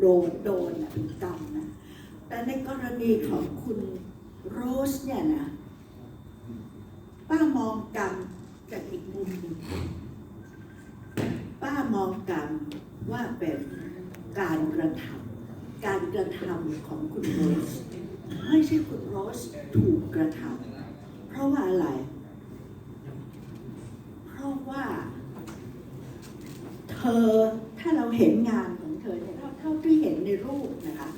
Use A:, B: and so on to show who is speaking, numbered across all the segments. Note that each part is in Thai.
A: โดนโดนน่ะเป็นกรรมนะแต่ในกรณีของคุณโรสเนี่ยนะป้ามองกรรมจากอีกมุมหนึ่งป้ามองกรรมว่าเป็นการกระทำการกระทำของคุณโรสไม่ใช่คุณโรสถูกกระทำเพราะว่าอะไร เพราะว่า เธอ เห็นในรูปนะคะ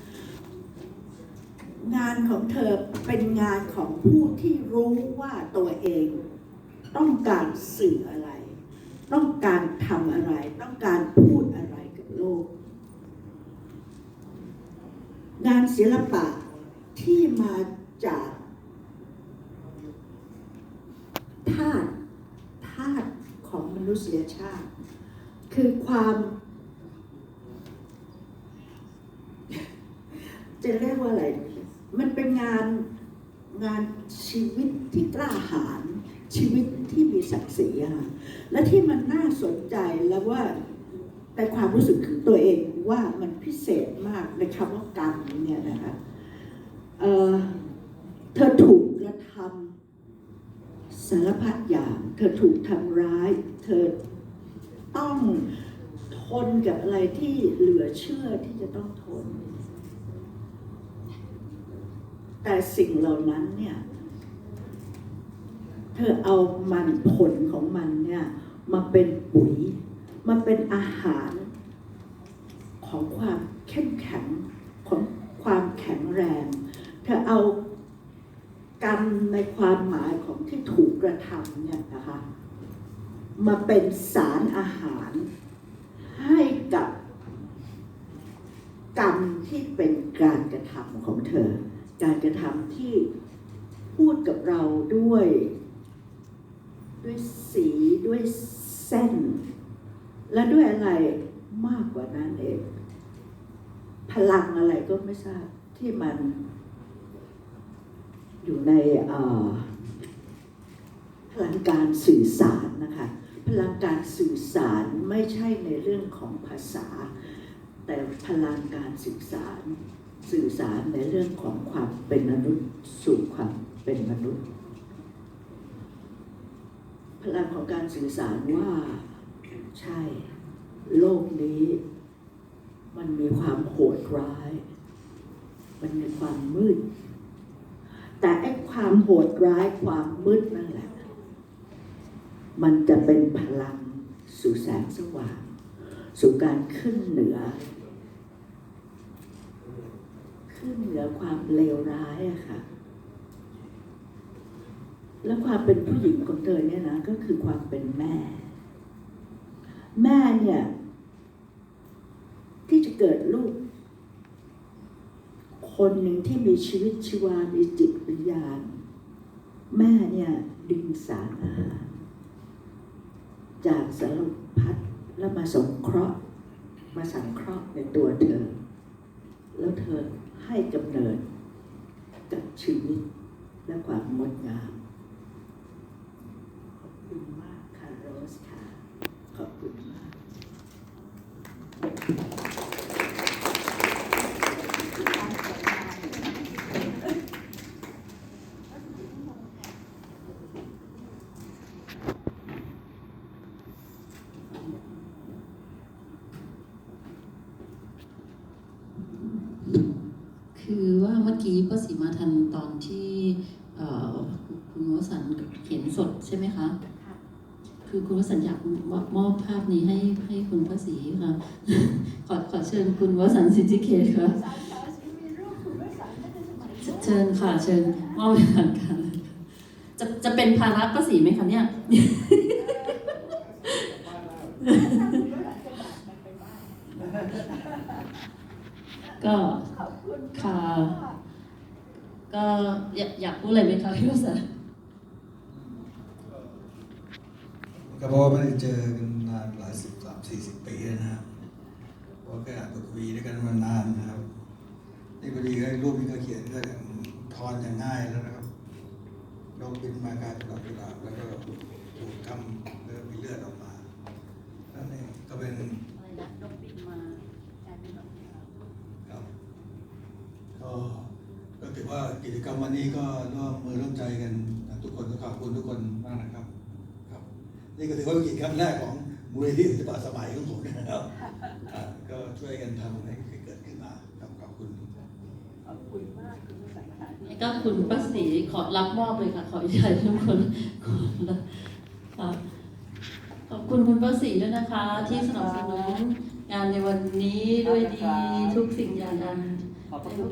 A: งานของเธอเป็นงานของผู้ที่รู้ว่าตัวเอง ต้องการสื่ออะไร ต้องการทำอะไร ต้องการพูดอะไรกับโลก งานศิลปะที่มาจากธาตุธาตุของมนุษยชาติ คือความ จะเรียกว่าอะไร มันเป็นงานงานชีวิตที่กล้าหาญชีวิตที่มีศักดิ์ศรีค่ะและที่มันน่าสนใจแล้วว่าในความรู้สึกของตัวเองว่ามันพิเศษมากในคำว่ากรรมเนี่ยนะคะเเธอถูกกระทำสารพัดอย่าง เธอถูกทำร้าย เธอต้องทนกับอะไรที่เหลือเชื่อที่จะต้องทน แต่สิ่งเหล่านั้นเนี่ยเธอเอามันผลของมันเนี่ยมาเป็นปุ๋ยมาเป็นอาหารของความเข้มแข็งของความแข็งแรง เธอเอากรรมในความหมายของที่ถูกกระทำเนี่ยนะคะมาเป็นสารอาหาร ให้กับกรรมที่เป็นการกระทำของเธอ การกระทำที่พูดกับเราด้วย ด้วยสีด้วยเส้น และด้วยอะไรมากกว่านั้นเอง พลังอะไรก็ไม่ทราบที่มันอยู่ในพลังการสื่อสารนะคะ พลังการสื่อสารไม่ใช่ในเรื่องของภาษา แต่พลังการสื่อสาร สื่อสารในเรื่องของความเป็นมนุษย์สู่ความเป็นมนุษย์ พลังของการสื่อสารว่าใช่ โลกนี้ มันมีความโหดร้าย มันมีความมืด แต่ไอ้ความโหดร้ายความมืดนั่นแหละ มันจะเป็นพลังสู่แสงสว่าง สู่การขึ้นเหนือ ขึ้นเหนือความเลวร้ายอะค่ะ และความเป็นผู้หญิงของเธอเนี่ยนะก็คือความเป็นแม่ แม่เนี่ย ที่จะเกิดลูก คนหนึ่งที่มีชีวิตชีวา มีจิตวิญญาณ แม่เนี่ย ดึงสารอาหารจากสารพัดแล้วมาสงเคราะห์ มาสังเคราะห์ในตัวเธอ แล้วเธอให้กำเนิดกับชีวิตและความงดงาม ขอบคุณมากค่ะโรสค่ะ ขอบคุณมาก
B: คื อว่าเมื่อกี้ป้าสีมาทันตอนที่เอ่อคุณวสันต์เขียนสดใช่ไหมคะ คือคุณวสันต์อยากมอบภาพนี้ให้ให้คุณป้าสีค่ะ ขอขอเชิญคุณวสันต์สิทธิเขตค่ะ เชิญค่ะ เชิญมอบเป็นทางการเลยค่ะจะจะเป็นภาระป้าสีไหมคะเนี่ย ก็ค่ะก็อยากอยากพูดอะไรไหมคะพี่วสันต์
C: ก็เพราะว่าไม่ได้เจอกันนานหลายสิบสามสี่สิบปีแล้วนะครับเพราะก็อาจจะคุยด้วยกันมานานนะครับ นี่พอดีก็รูปนี้ก็เขียนก็อย่างทอนอย่างง่ายแล้วนะครับลงบินมากลายเป็นดอกกุหลาบแล้วก็ถูกทำแล้วก็มีเลือดออกมาแล้วนี่ก็เป็น
B: อะไรนะนกบินมากลายเป็น แบบ
C: ว่ากิจกรรมวันนี้ก็ร่วมมือร่วมใจกันทุกคนก็ขอบคุณทุกคนมากนะครับครับ นี่ก็ถือว่าเป็นกิจกรรมแรกของมูลนิธิศิลปะสมัยของผมนะครับอ่าก็ช่วยกันทำให้เกิดขึ้นมาครับขอบคุณ
A: ขอบคุณมากคุณสังขาร
B: แล้วก็คุณป้าศรีขอรับมอบเลยค่ะ ขออนุญาตทุกคนค่ะขอบคุณคุณป้าศรีด้วยนะคะ ที่สนับสนุนงานในวันนี้ด้วยดีทุกสิ่งอย่างนั้น
D: ขอบพระคุณ